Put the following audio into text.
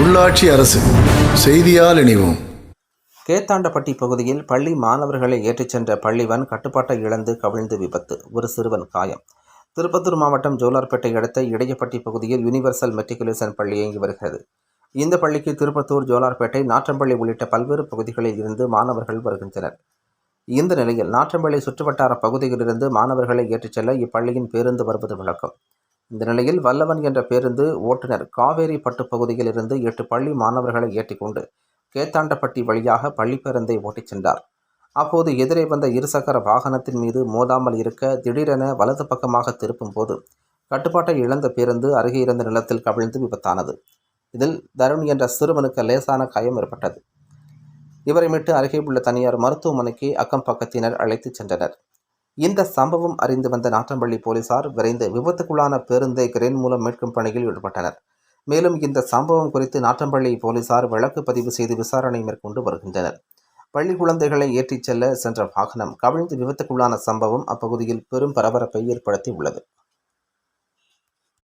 உள்ளாட்சி அரசு செய்தியால் இணைவோம். கேத்தாண்டப்பட்டி பகுதியில் பள்ளி மாணவர்களை ஏற்றிச் சென்ற பள்ளிவன் கட்டுப்பாட்டை இழந்து கவிழ்ந்து விபத்து ஒரு சிறுவன் காயம். திருப்பத்தூர் மாவட்டம் ஜோலார்பேட்டை அடுத்த இடையப்பட்டி பகுதியில் யுனிவர்சல் மெட்ரிகுலேஷன் பள்ளி இயங்கி வருகிறது இந்த பள்ளிக்கு திருப்பத்தூர் ஜோலார்பேட்டை நாற்றம்பள்ளி உள்ளிட்ட பல்வேறு பகுதிகளில் இருந்து மாணவர்கள் வருகின்றனர். இந்த நிலையில் நாற்றம்பள்ளி சுற்றுவட்டார பகுதியிலிருந்து மாணவர்களை ஏற்றிச் செல்ல இப்பள்ளியின் பேருந்து வருவது வழக்கம். இந்த நிலையில் வல்லவன் என்ற பேருந்து ஓட்டுநர் காவேரி பட்டு பகுதியில் இருந்து எட்டு பள்ளி மாணவர்களை ஏற்றிக்கொண்டு கேத்தாண்டப்பட்டி வழியாக பள்ளி பேருந்தை ஓட்டிச் சென்றார். அப்போது எதிரே வந்த இருசக்கர வாகனத்தின் மீது மோதாமல் இருக்க திடீரென வலது பக்கமாக திருப்பும் போது கட்டுப்பாட்டை இழந்த பேருந்து அருகே இருந்த நிலத்தில் கவிழ்ந்து விபத்தானது. இதில் தருண் என்ற சிறுவனுக்கு லேசான காயம் ஏற்பட்டது. இவரை மீட்டு அருகே உள்ள தனியார் மருத்துவமனைக்கு அக்கம் பக்கத்தினர் அழைத்துச் சென்றனர். இந்த சம்பவம் அறிந்து வந்த நாற்றம்பள்ளி போலீசார் விரைந்து விபத்துக்குள்ளான பேருந்தை கிரேன் மூலம் மீட்கும் பணியில் ஈடுபட்டனர். மேலும் இந்த சம்பவம் குறித்து நாற்றம்பள்ளி போலீசார் வழக்கு பதிவு செய்து விசாரணை மேற்கொண்டு வருகின்றனர். பள்ளி குழந்தைகளை ஏற்றிச் செல்ல சென்ற வாகனம் கவிழ்ந்து விபத்துக்குள்ளான சம்பவம் அப்பகுதியில் பெரும் பரபரப்பை ஏற்படுத்தி உள்ளது